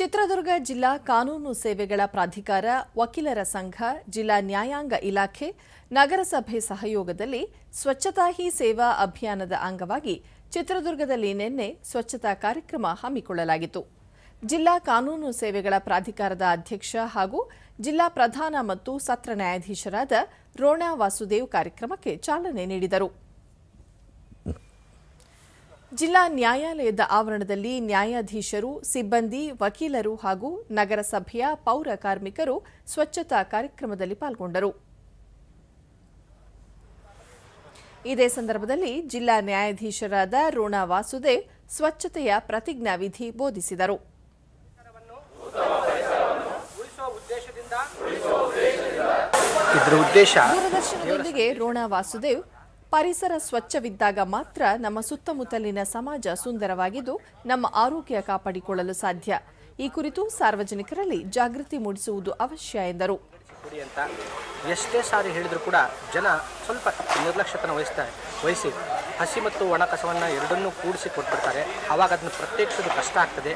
ಚಿತ್ರದುರ್ಗ ಜಿಲ್ಲಾ ಕಾನೂನು ಸೇವೆಗಳ ಪ್ರಾಧಿಕಾರ ವಕೀಲರ ಸಂಘ, ಜಿಲ್ಲಾ ನ್ಯಾಯಾಂಗ ಇಲಾಖೆ, ನಗರಸಭೆ ಸಹಯೋಗದಲ್ಲಿ ಸ್ವಚ್ಛತಾ ಹಿ ಸೇವಾ ಅಭಿಯಾನದ ಅಂಗವಾಗಿ ಚಿತ್ರದುರ್ಗದಲ್ಲಿ ನಿನ್ನೆ ಸ್ವಚ್ಛತಾ ಕಾರ್ಯಕ್ರಮ ಹಮ್ಮಿಕೊಳ್ಳಲಾಗಿತ್ತು. ಜಿಲ್ಲಾ ಕಾನೂನು ಸೇವೆಗಳ ಪ್ರಾಧಿಕಾರದ ಅಧ್ಯಕ್ಷ ಹಾಗೂ ಜಿಲ್ಲಾ ಪ್ರಧಾನ ಮತ್ತು ಸತ್ರ ನ್ಯಾಯಾಧೀಶರಾದ ರೋಣಾ ವಾಸುದೇವ್ ಕಾರ್ಯಕ್ರಮಕ್ಕೆ ಚಾಲನೆ ನೀಡಿದರು. ಜಿಲ್ಲಾ ನ್ಯಾಯಾಲಯದ ಆವರಣದಲ್ಲಿ ನ್ಯಾಯಾಧೀಶರು ಸಿಬ್ಬಂದಿ ವಕೀಲರು ಹಾಗೂ ನಗರಸಭೆಯ ಪೌರ ಕಾರ್ಮಿಕರು ಸ್ವಚ್ಛತಾ ಕಾರ್ಯಕ್ರಮದಲ್ಲಿ ಪಾಲ್ಗೊಂಡರು. ಇದೇ ಸಂದರ್ಭದಲ್ಲಿ ಜಿಲ್ಲಾ ನ್ಯಾಯಾಧೀಶರಾದ ರೋಣಾ ವಾಸುದೇವ್ ಸ್ವಚ್ಛತೆಯ ಪ್ರತಿಜ್ಞಾ ವಿಧಿ ಬೋಧಿಸಿದರು. ಇದರ ಉದ್ದೇಶ ದೂರದರ್ಶನದೊಂದಿಗೆ ರೋಣಾ ವಾಸುದೇವ್ ಪರಿಸರ ಸ್ವಚ್ಛವಿದ್ದಾಗ ಮಾತ್ರ ನಮ್ಮ ಸುತ್ತಮುತ್ತಲಿನ ಸಮಾಜ ಸುಂದರವಾಗಿದ್ದು ನಮ್ಮ ಆರೋಗ್ಯ ಕಾಪಾಡಿಕೊಳ್ಳಲು ಸಾಧ್ಯ. ಈ ಕುರಿತು ಸಾರ್ವಜನಿಕರಲ್ಲಿ ಜಾಗೃತಿ ಮೂಡಿಸುವುದು ಅವಶ್ಯ ಎಂದರು. ಅಂತ ಎಷ್ಟೇ ಸಾರಿ ಹೇಳಿದರೂ ಕೂಡ ಜನ ಸ್ವಲ್ಪ ನಿರ್ಲಕ್ಷ್ಯತನ ವಹಿಸ್ತಾರೆ ವಹಿಸಿ ಹಸಿ ಮತ್ತು ಒಣ ಕಸವನ್ನು ಎರಡನ್ನೂ ಕೂಡಿಸಿ ಕೊಟ್ಬಿಡ್ತಾರೆ. ಆವಾಗ ಅದನ್ನು ಪ್ರತ್ಯೇಕಿಸೋದು ಕಷ್ಟ ಆಗ್ತದೆ.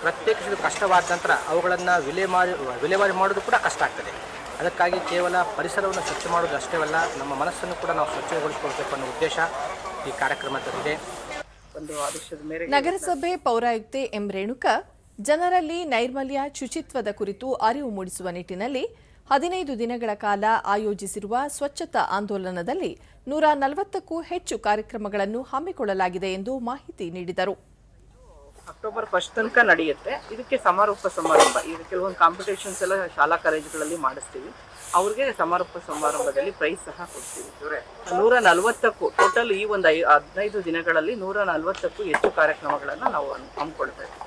ಪ್ರತ್ಯೇಕಿಸೋದು ಕಷ್ಟವಾದ ನಂತರ ಅವುಗಳನ್ನು ವಿಲೇಮಾರಿ, ವಿಲೇವಾರಿ ಮಾಡೋದು ಕೂಡ ಕಷ್ಟ ಆಗ್ತದೆ. ಅದಕ್ಕಾಗಿ ಕೇವಲ ಪರಿಸರವನ್ನು ಸ್ವಚ್ಛ ಮಾಡೋದು ಅಲ್ಲ, ನಮ್ಮ ಮನಸ್ಸನ್ನು ಕೂಡ ನಾವು ಸ್ವಚ್ಛಗೊಳಿಸ್ಕೊಳ್ಬೇಕು ಅನ್ನೋ ಉದ್ದೇಶ ಈ ಕಾರ್ಯಕ್ರಮದಲ್ಲಿದೆ. ಒಂದು ನಗರಸಭೆ ಪೌರಾಯುಕ್ತೆ ಎಂ ರೇಣುಕ, ಜನರಲ್ಲಿ ನೈರ್ಮಲ್ಯ, ಶುಚಿತ್ವದ ಕುರಿತು ಅರಿವು ಮೂಡಿಸುವ ನಿಟ್ಟಿನಲ್ಲಿ ಹದಿನೈದು ದಿನಗಳ ಕಾಲ ಆಯೋಜಿಸಿರುವ ಸ್ವಚ್ಛತಾ ಆಂದೋಲನದಲ್ಲಿ ನೂರ ನಲವತ್ತಕ್ಕೂ ಹೆಚ್ಚು ಕಾರ್ಯಕ್ರಮಗಳನ್ನು ಹಮ್ಮಿಕೊಳ್ಳಲಾಗಿದೆ ಎಂದು ಮಾಹಿತಿ ನೀಡಿದರು. ಅಕ್ಟೋಬರ್ ಫಸ್ಟ್ ತನಕ ನಡೆಯುತ್ತೆ. ಇದಕ್ಕೆ ಸಮಾರೋಪ ಸಮಾರಂಭ. ಇದು ಕೆಲವೊಂದು ಕಾಂಪಿಟೇಷನ್ಸ್ ಎಲ್ಲ ಶಾಲಾ ಕಾಲೇಜುಗಳಲ್ಲಿ ಮಾಡಿಸ್ತೀವಿ. ಅವ್ರಿಗೆ ಸಮಾರೋಪ ಸಮಾರಂಭದಲ್ಲಿ ಪ್ರೈಸ್ ಸಹ ಕೊಡ್ತೀವಿ. ನೂರ ನಲವತ್ತಕ್ಕೂ ಟೋಟಲ್ ಈ ಒಂದು ಐ ಹದಿನೈದು ದಿನಗಳಲ್ಲಿ ನೂರ ನಲವತ್ತಕ್ಕೂ ಹೆಚ್ಚು ಕಾರ್ಯಕ್ರಮಗಳನ್ನು ನಾವು ಹಮ್ಮಿಕೊಳ್ತಾ ಇದ್ದೀವಿ